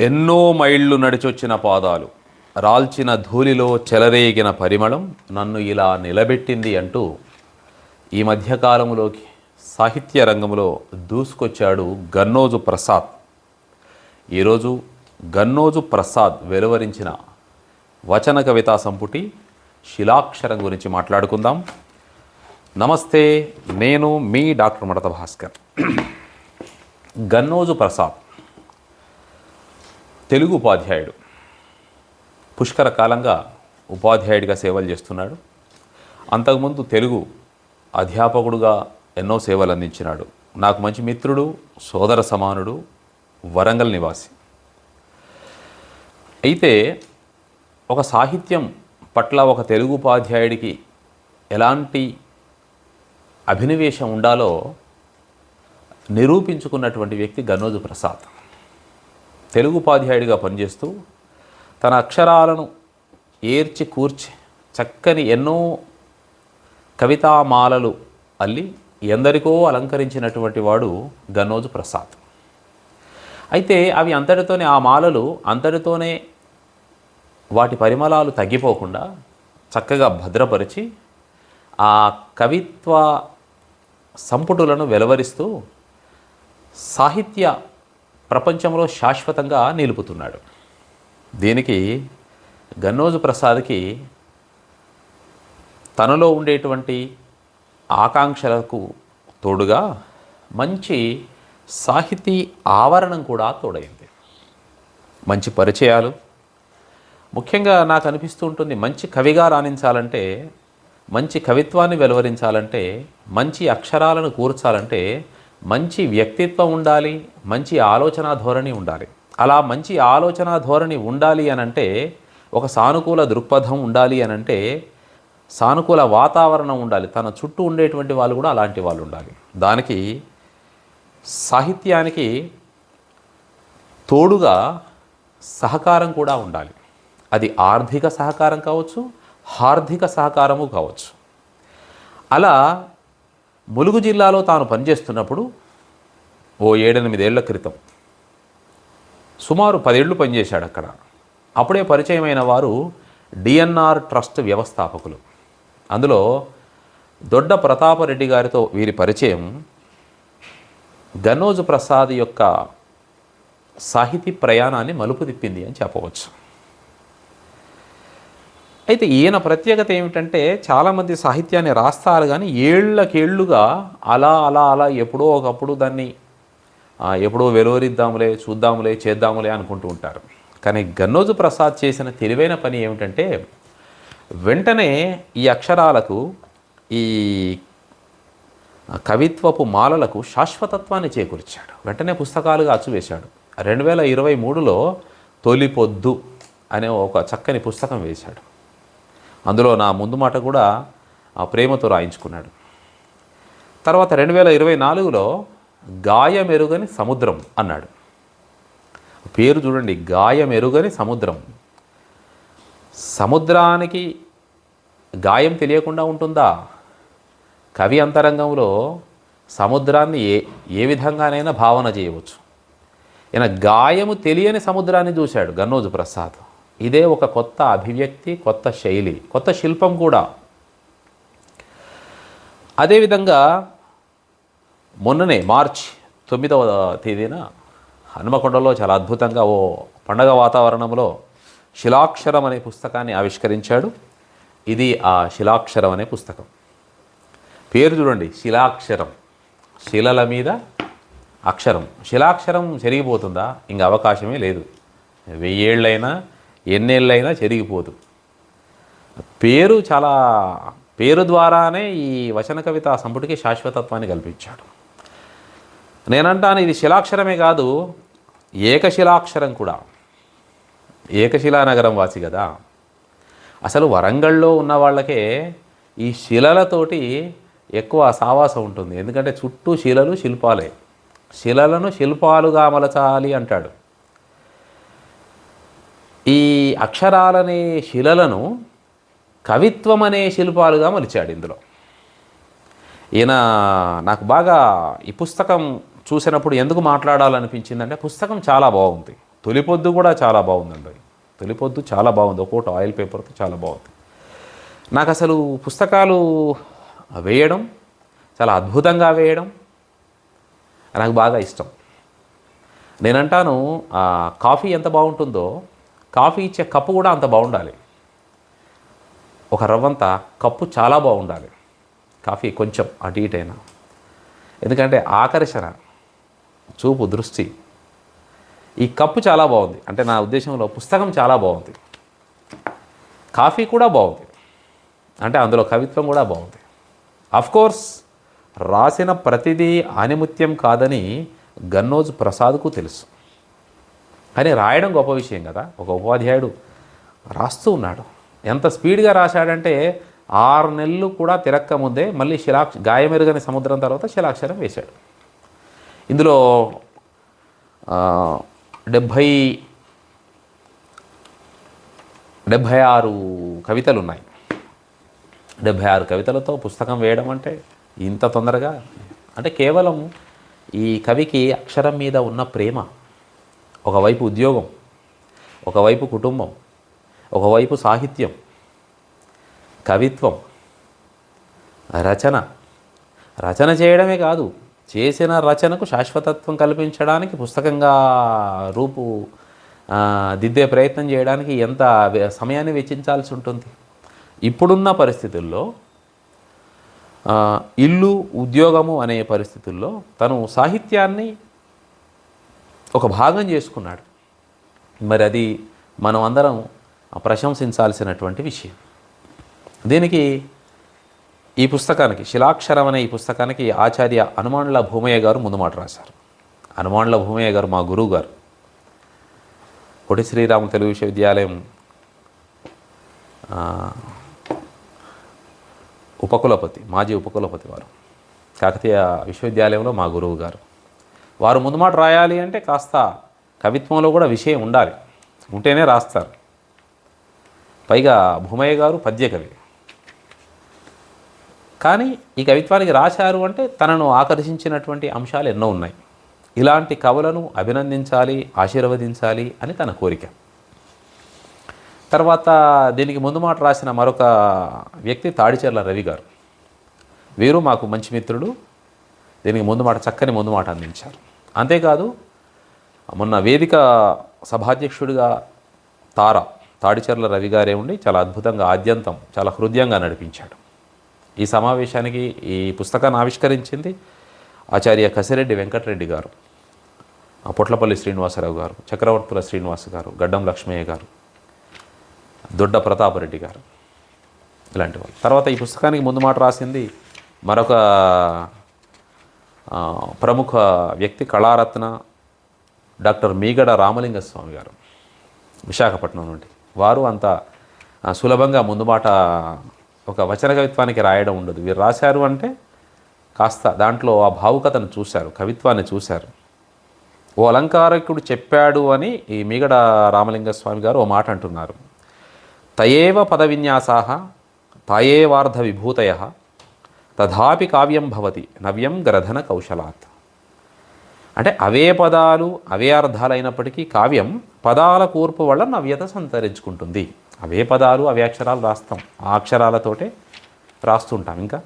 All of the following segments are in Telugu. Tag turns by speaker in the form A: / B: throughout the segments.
A: ఎన్నో మైళ్ళు నడిచొచ్చిన పాదాలు. రాల్చిన ధూళిలో చెలరేగిన పరిమళం నన్ను ఇలా నిలబెట్టింది అంటూ ఈ మధ్యకాలంలోకి సాహిత్య రంగంలో దూసుకొచ్చాడు గన్నోజు ప్రసాద్. ఈరోజు గన్నోజు ప్రసాద్ వెలువరించిన వచన కవితా సంపుటి శిలాక్షరం గురించి మాట్లాడుకుందాం. నమస్తే నేను మీ డాక్టర్ మడత భాస్కర్. గన్నోజు ప్రసాద్ తెలుగు ఉపాధ్యాయుడు. పుష్కర కాలంగా ఉపాధ్యాయుడిగా సేవలు చేస్తున్నాడు. అంతకుముందు తెలుగు అధ్యాపకుడుగా ఎన్నో సేవలు అందించినాడు. నాకు మంచి మిత్రుడు సోదర సమానుడు వరంగల్ నివాసి. అయితే ఒక సాహిత్యం పట్ల ఒక తెలుగు ఉపాధ్యాయుడికి ఎలాంటి అభినవేశం ఉండాలో నిరూపించుకున్నటువంటి వ్యక్తి గన్నోజు ప్రసాద్. తెలుగు ఉపాధ్యాయుడిగా పనిచేస్తూ తన అక్షరాలను ఏర్చి కూర్చి చక్కని ఎన్నో కవితామాలలు అల్లి ఎందరికో అలంకరించినటువంటి వాడు గనోజు ప్రసాద్. అయితే అవి అంతటితోనే ఆ మాలలు అంతటితోనే వాటి పరిమళాలు తగ్గిపోకుండా చక్కగా భద్రపరిచి ఆ కవిత్వ సంపుటులను వెలువరిస్తూ సాహిత్య ప్రపంచంలో శాశ్వతంగా నిలుపుతున్నాడు. దీనికి గన్నోజు ప్రసాద్కి తనలో ఉండేటువంటి ఆకాంక్షలకు తోడుగా మంచి సాహితీ ఆవరణం కూడా తోడైంది. మంచి పరిచయాలు ముఖ్యంగా నాకు అనిపిస్తూ ఉంటుంది మంచి కవిగా రాణించాలంటే మంచి కవిత్వాన్ని వెలువరించాలంటే మంచి అక్షరాలను కూర్చాలంటే మంచి వ్యక్తిత్వం ఉండాలి మంచి ఆలోచన ధోరణి ఉండాలి. అలా మంచి ఆలోచన ధోరణి ఉండాలి అనంటే ఒక సానుకూల దృక్పథం ఉండాలి అనంటే సానుకూల వాతావరణం ఉండాలి. తన చుట్టూ ఉండేటువంటి వాళ్ళు కూడా అలాంటి వాళ్ళు ఉండాలి. దానికి సాహిత్యానికి తోడుగా సహకారం కూడా ఉండాలి. అది ఆర్థిక సహకారం కావచ్చు హార్దిక సహకారము కావచ్చు. అలా ములుగు జిల్లాలో తాను పనిచేస్తున్నప్పుడు ఓ ఏడెనిమిదేళ్ళ క్రితం. సుమారు పదేళ్ళు పనిచేశాడు అక్కడ. అప్పుడే పరిచయమైన వారు డిఎన్ఆర్ ట్రస్ట్ వ్యవస్థాపకులు. అందులో దొడ్డ ప్రతాపరెడ్డి గారితో వీరి పరిచయం గనోజ్ ప్రసాద్ యొక్క సాహితీ ప్రయాణాన్ని మలుపు తిప్పింది అని చెప్పవచ్చు. అయితే ఈయన ప్రత్యేకత ఏమిటంటే చాలామంది సాహిత్యాన్ని రాస్తారు కానీ ఏళ్ళకేళ్ళుగా అలా అలా అలా ఎప్పుడో ఒకప్పుడు దాన్ని ఎప్పుడో వెలువరిద్దాములే చూద్దాములే చేద్దాములే అనుకుంటూ ఉంటారు. కానీ గన్నోజు ప్రసాద్ చేసిన తెలివైన పని ఏమిటంటే వెంటనే ఈ అక్షరాలకు ఈ కవిత్వపు మాలలకు శాశ్వతత్వాన్ని చేకూర్చాడు. వెంటనే పుస్తకాలుగా అచ్చువేశాడు. రెండు వేల ఇరవై మూడులో తొలి పొద్దు అనే ఒక చక్కని పుస్తకం వేశాడు. అందులో నా ముందు మాట కూడా ఆ ప్రేమతో రాయించుకున్నాడు. తర్వాత రెండు వేల ఇరవై నాలుగులో గాయమెరుగని సముద్రం అన్నాడు. పేరు చూడండి గాయమెరుగని సముద్రం. సముద్రానికి గాయం తెలియకుండా ఉంటుందా? కవి అంతరంగంలో సముద్రాన్ని ఏ ఏ విధంగానైనా భావన చేయవచ్చు. ఈయన గాయము తెలియని సముద్రాన్ని చూశాడు గన్నోజు ప్రసాద్. ఇదే ఒక కొత్త అభివ్యక్తి కొత్త శైలి కొత్త శిల్పం కూడా. అదేవిధంగా మొన్ననే మార్చ్ తొమ్మిదవ తేదీన హనుమకొండలో చాలా అద్భుతంగా ఓ పండగ వాతావరణంలో శిలాక్షరం అనే పుస్తకాన్ని ఆవిష్కరించాడు. ఇది ఆ శిలాక్షరం అనే పుస్తకం. పేరు చూడండి శిలాక్షరం. శిలల మీద అక్షరం. శిలాక్షరం జరిగిపోతుందా? ఇంక అవకాశమే లేదు. వెయ్యేళ్ళైనా ఎన్నేళ్ళైనా చెరిగిపోదు. పేరు చాలా పేరు ద్వారానే ఈ వచన కవిత సంపుటికి శాశ్వతత్వాన్ని కల్పించాడు. నేనంటాను ఇది శిలాక్షరమే కాదు ఏకశిలాక్షరం కూడా. ఏకశిలానగరం వాసి కదా. అసలు వరంగల్లో ఉన్న వాళ్ళకే ఈ శిలలతోటి ఎక్కువ సావాసం ఉంటుంది. ఎందుకంటే చుట్టూ శిలలు శిల్పాలే. శిలలను శిల్పాలుగా మలచాలి అంటాడు. అక్షరాలనే శిలలను కవిత్వం అనే శిల్పాలుగా మలిచాడు ఇందులో. ఈయన నాకు బాగా ఈ పుస్తకం చూసినప్పుడు ఎందుకు మాట్లాడాలనిపించిందంటే పుస్తకం చాలా బాగుంది. తొలిపొద్దు కూడా చాలా బాగుందండి తొలిపొద్దు చాలా బాగుంది. ఒక్కోటి ఆయిల్ పేపర్తో చాలా బాగుంది. నాకు అసలు పుస్తకాలు వేయడం చాలా అద్భుతంగా వేయడం నాకు బాగా ఇష్టం. నేనంటాను కాఫీ ఎంత బాగుంటుందో కాఫీ ఇచ్చే కప్పు కూడా అంత బాగుండాలి. ఒక రవ్వంత కప్పు చాలా బాగుండాలి. కాఫీ కొంచెం అటు ఇటైనా. ఎందుకంటే ఆకర్షణ చూపు దృష్టి. ఈ కప్పు చాలా బాగుంది. అంటే నా ఉద్దేశంలో పుస్తకం చాలా బాగుంది. కాఫీ కూడా బాగుంది. అంటే అందులో కవిత్వం కూడా బాగుంది. కోర్స్ రాసిన ప్రతిదీ ఆనిముత్యం కాదని గన్నోజ్ ప్రసాద్కు తెలుసు. కానీ రాయడం గొప్ప విషయం కదా. ఒక ఉపాధ్యాయుడు రాస్తూ ఉన్నాడు. ఎంత స్పీడ్గా రాశాడంటే ఆరు నెలలు కూడా తిరక్క ముందే మళ్ళీ శిలాక్ష గాయమెరుగని సముద్రం తర్వాత శిలాక్షరం వేశాడు. ఇందులో డెబ్భై డెబ్భై ఆరు కవితలు ఉన్నాయి డెబ్భై ఆరు కవితలతో పుస్తకం వేయడం అంటే ఇంత తొందరగా? అంటే కేవలం ఈ కవికి అక్షరం మీద ఉన్న ప్రేమ ఒకవైపు ఉద్యోగం ఒకవైపు కుటుంబం ఒకవైపు సాహిత్యం కవిత్వం రచన. రచన చేయడమే కాదు చేసిన రచనకు శాశ్వతత్వం కల్పించడానికి పుస్తకంగా రూపు దిద్దే ప్రయత్నం చేయడానికి ఎంత సమయాన్ని వెచ్చించాల్సి ఉంటుంది. ఇప్పుడున్న పరిస్థితుల్లో ఇల్లు ఉద్యోగము అనే పరిస్థితుల్లో తను సాహిత్యాన్ని ఒక భాగం చేసుకున్నాడు. మరి అది మనం అందరం ప్రశంసించాల్సినటువంటి విషయం. దీనికి ఈ పుస్తకానికి శిలాక్షరం అనే ఈ పుస్తకానికి ఆచార్య హనుమాన్ల భూమయ్య గారు ముందు మాట రాశారు. హనుమాన్ల భూమయ్య గారు మా గురువు గారు. పొట్టి శ్రీరామ తెలుగు విశ్వవిద్యాలయం ఉపకులపతి మాజీ ఉపకులపతి వారు. కాకతీయ విశ్వవిద్యాలయంలో మా గురువు గారు. వారు ముందు మాట రాయాలి అంటే కాస్త కవిత్వంలో కూడా విషయం ఉండాలి. ఉంటేనే రాస్తారు. పైగా భూమయ్య గారు పద్యకవి కానీ ఈ కవిత్వానికి రాశారు అంటే తనను ఆకర్షించినటువంటి అంశాలు ఎన్నో ఉన్నాయి. ఇలాంటి కవులను అభినందించాలి ఆశీర్వదించాలి అని తన కోరిక. తర్వాత దీనికి ముందు మాట రాసిన మరొక వ్యక్తి తాడిచెర్ల రవి గారు. వీరు మాకు మంచి మిత్రుడు. దీనికి ముందు మాట చక్కని ముందు మాట అందించారు. అంతేకాదు మొన్న వేదిక సభాధ్యక్షుడిగా తార తాడిచెర్ల రవి గారే ఉండి చాలా అద్భుతంగా ఆద్యంతం చాలా హృదయంగా నడిపించాడు. ఈ సమావేశానికి ఈ పుస్తకాన్ని ఆవిష్కరించింది ఆచార్య కసిరెడ్డి వెంకటరెడ్డి గారు పొట్లపల్లి శ్రీనివాసరావు గారు చక్రవర్తుల శ్రీనివాస్ గారు గడ్డం లక్ష్మయ్య గారు దొడ్డ ప్రతాపరెడ్డి గారు ఇలాంటి వాళ్ళు. తర్వాత ఈ పుస్తకానికి ముందు మాట రాసింది మరొక ప్రముఖ వ్యక్తి కళారత్న డాక్టర్ మీగడ రామలింగ స్వామి గారు విశాఖపట్నం నుండి. వారు అంత సులభంగా ముందు మాట ఒక వచన కవిత్వానికి రాయడం ఉండదు. వీరు రాశారు అంటే కాస్త దాంట్లో ఆ భావుకతను చూశారు కవిత్వాన్ని చూశారు. ఓ అలంకారకుడు చెప్పాడు అని ఈ మీగడ రామలింగ స్వామి గారు ఓ మాట అంటున్నారు. తయేవ పదవిన్యాసా తాయేవార్ధ విభూతయ తథాపి కావ్యం భవతి నవ్యం గ్రధన కౌశలాత్. అంటే అవే పదాలు అవే అర్థాలైనప్పటికీ కావ్యం పదాల కూర్పు వల్ల నవ్యత సంతరించుకుంటుంది. అవే పదాలు అవే అక్షరాలు రాస్తాం. ఆ అక్షరాలతోటే రాస్తుంటాం ఇంకా.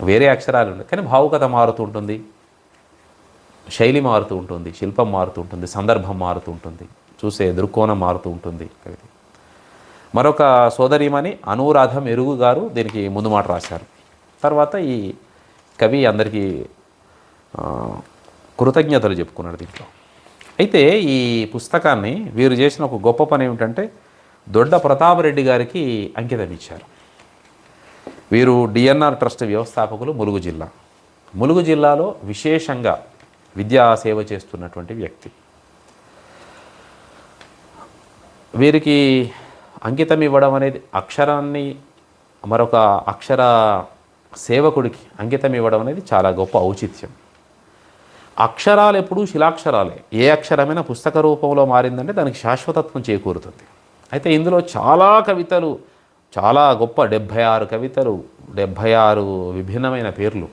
A: వేరే అక్షరాలు ఉండవు. కానీ భావుకత మారుతూ ఉంటుంది. శైలి మారుతూ ఉంటుంది. శిల్పం మారుతూ ఉంటుంది. సందర్భం మారుతూ ఉంటుంది. చూసే దృక్కోణం మారుతూ ఉంటుంది. కవిత మరొక సోదరిమణి అనురాధ మెరుగు గారు దీనికి ముందు మాట రాశారు. తర్వాత ఈ కవి అందరికీ కృతజ్ఞతలు చెప్పుకున్నాడు దీంట్లో. అయితే ఈ పుస్తకాన్ని వీరు చేసిన ఒక గొప్ప పని ఏమిటంటే దొడ్డ ప్రతాపరెడ్డి గారికి అంకితం ఇచ్చారు. వీరు డిఎన్ఆర్ ట్రస్ట్ వ్యవస్థాపకులు ములుగు జిల్లా. ములుగు జిల్లాలో విశేషంగా విద్యా సేవ చేస్తున్నటువంటి వ్యక్తి. వీరికి అంకితం ఇవ్వడం అనేది అక్షరాన్ని మరొక అక్షర సేవకుడికి అంకితం ఇవ్వడం అనేది చాలా గొప్ప ఔచిత్యం. అక్షరాలు ఎప్పుడూ శిలాక్షరాలే. ఏ అక్షరమైనా పుస్తక రూపంలో మారిందంటే దానికి శాశ్వతత్వం చేకూరుతుంది. అయితే ఇందులో చాలా కవితలు చాలా గొప్ప డెబ్భై ఆరు కవితలు డెబ్భై ఆరు విభిన్నమైన పేర్లు.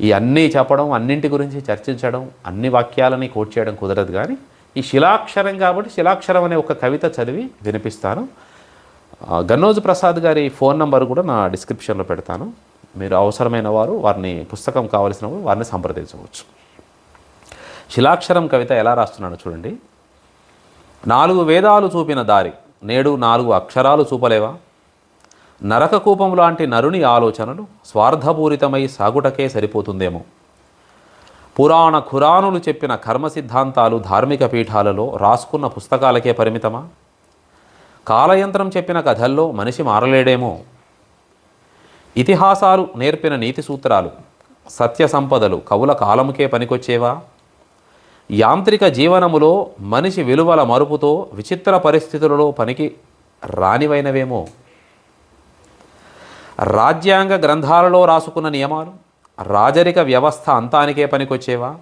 A: ఈ అన్నీ చెప్పడం అన్నింటి గురించి చర్చించడం అన్ని వాక్యాలని కోట్ చేయడం కుదరదు కానీ ఈ శిలాక్షరం కాబట్టి శిలాక్షరం అనే ఒక కవిత చదివి వినిపిస్తాను. గన్నోజు ప్రసాద్ గారి ఫోన్ నంబర్ కూడా నా డిస్క్రిప్షన్లో పెడతాను. మీరు అవసరమైన వారు వారిని పుస్తకం కావలసిన వారిని సంప్రదించవచ్చు. శిలాక్షరం కవిత ఎలా రాస్తున్నాడో చూడండి. నాలుగు వేదాలు చూపిన దారి నేడు నాలుగు అక్షరాలు చూపలేవా? నరకకూపం లాంటి నరుని ఆలోచనలు స్వార్థపూరితమై సాగుటకే సరిపోతుందేమో? పురాణ ఖురానులు చెప్పిన కర్మ సిద్ధాంతాలు ధార్మిక పీఠాలలో రాసుకున్న పుస్తకాలకే పరిమితమా? కాలయంత్రం చెప్పిన కథల్లో మనిషి మారలేడేమో? ఇతిహాసాలు నేర్పిన నీతి సూత్రాలు సత్య సంపదలు కవుల కాలముకే పనికొచ్చేవా? యాంత్రిక జీవనములో మనిషి విలువల మరుపుతో విచిత్ర పరిస్థితులలో పనికి రానివైనవేమో? రాజ్యాంగ గ్రంథాలలో రాసుకున్న నియమాలు రాజరిక వ్యవస్థ అంతానికే పనికొచ్చేవా?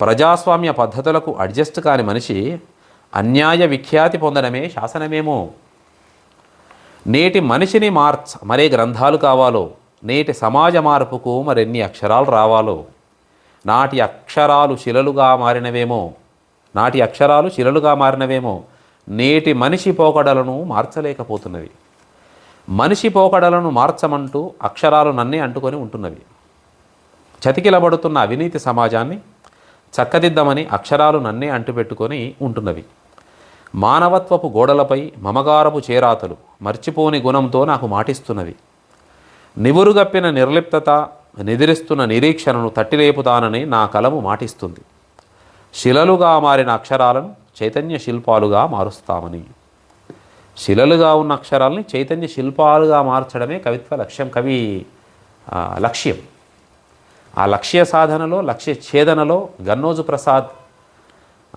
A: ప్రజాస్వామ్య పద్ధతులకు అడ్జస్ట్ కాని మనిషి అన్యాయ విఖ్యాతి పొందడమే శాసనమేమో. నేటి మనిషిని మార్చ మరే గ్రంథాలు కావాలో? నేటి సమాజ మార్పుకు మరెన్ని అక్షరాలు రావాలో? నాటి అక్షరాలు శిలలుగా మారినవేమో? నాటి అక్షరాలు శిలలుగా మారినవేమో? నేటి మనిషి పోకడలను మార్చలేకపోతున్నవి. మనిషి పోకడలను మార్చమంటూ అక్షరాలు నన్నే అంటుకొని ఉంటున్నవి. చతికిలబడుతున్న అవినీతి సమాజాన్ని చక్కదిద్దామని అక్షరాలు నన్నే అంటుపెట్టుకొని ఉంటున్నవి. మానవత్వపు గోడలపై మమగారపు చేరాతలు మర్చిపోని గుణంతో నాకు మాటిస్తున్నవి. నివురుగప్పిన నిర్లిప్తత నిద్రిస్తున్న నిరీక్షణను తట్టిలేపుతానని నా కలము మాటిస్తుంది. శిలలుగా మారిన అక్షరాలను చైతన్య శిల్పాలుగా మారుస్తామని. శిలలుగా ఉన్న అక్షరాలని చైతన్య శిల్పాలుగా మార్చడమే కవిత్వ లక్ష్యం కవి లక్ష్యం. ఆ లక్ష్య సాధనలో లక్ష్య ఛేదనలో గన్నోజు ప్రసాద్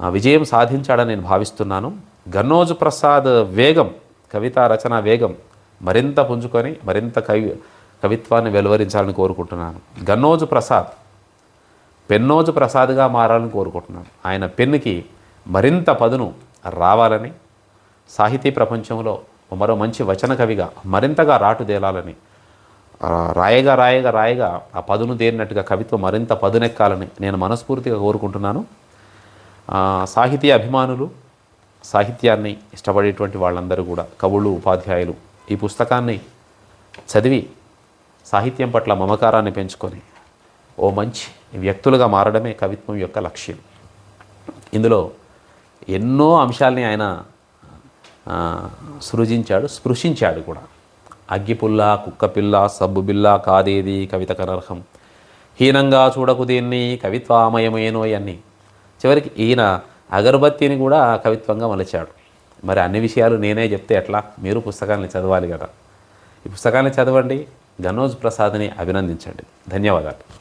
A: విజయం సాధించాడని నేను భావిస్తున్నాను. గన్నోజు ప్రసాద్ వేగం కవితా రచన వేగం మరింత పుంజుకొని మరింత కవి కవిత్వాన్ని వెలువరించాలని కోరుకుంటున్నాను. గన్నోజు ప్రసాద్ పెన్నోజు ప్రసాద్గా మారాలని కోరుకుంటున్నాను. ఆయన పెన్నుకి మరింత పదును రావాలని సాహితీ ప్రపంచంలో మరో మంచి వచన కవిగా మరింతగా రాటుదేలాలని రాయగా రాయగా రాయగా ఆ పదును దేరినట్టుగా కవిత్వం మరింత పదునెక్కాలని నేను మనస్ఫూర్తిగా కోరుకుంటున్నాను. సాహితీ అభిమానులు సాహిత్యాన్ని ఇష్టపడేటువంటి వాళ్ళందరూ కూడా కవులు ఉపాధ్యాయులు ఈ పుస్తకాన్ని చదివి సాహిత్యం పట్ల మమకారాన్ని పెంచుకొని ఓ మంచి వ్యక్తులుగా మారడమే కవిత్వం యొక్క లక్ష్యం. ఇందులో ఎన్నో అంశాల్ని ఆయన సృజించాడు స్పృశించాడు కూడా. అగ్గిపుల్ల కుక్కపిల్ల సబ్బు బిల్ల కాదేది కవిత కనర్హం. హీనంగా చూడకు దీన్ని కవిత్వామయమేనో అన్నీ. చివరికి ఈయన అగరబత్తిని కూడా కవిత్వంగా మలిచాడు. మరి అన్ని విషయాలు నేనే చెప్తే ఎట్లా? మీరు పుస్తకాన్ని చదవాలి కదా. ఈ పుస్తకాన్ని చదవండి గనోజ్ ప్రసాద్ని అభినందించండి. ధన్యవాదాలు.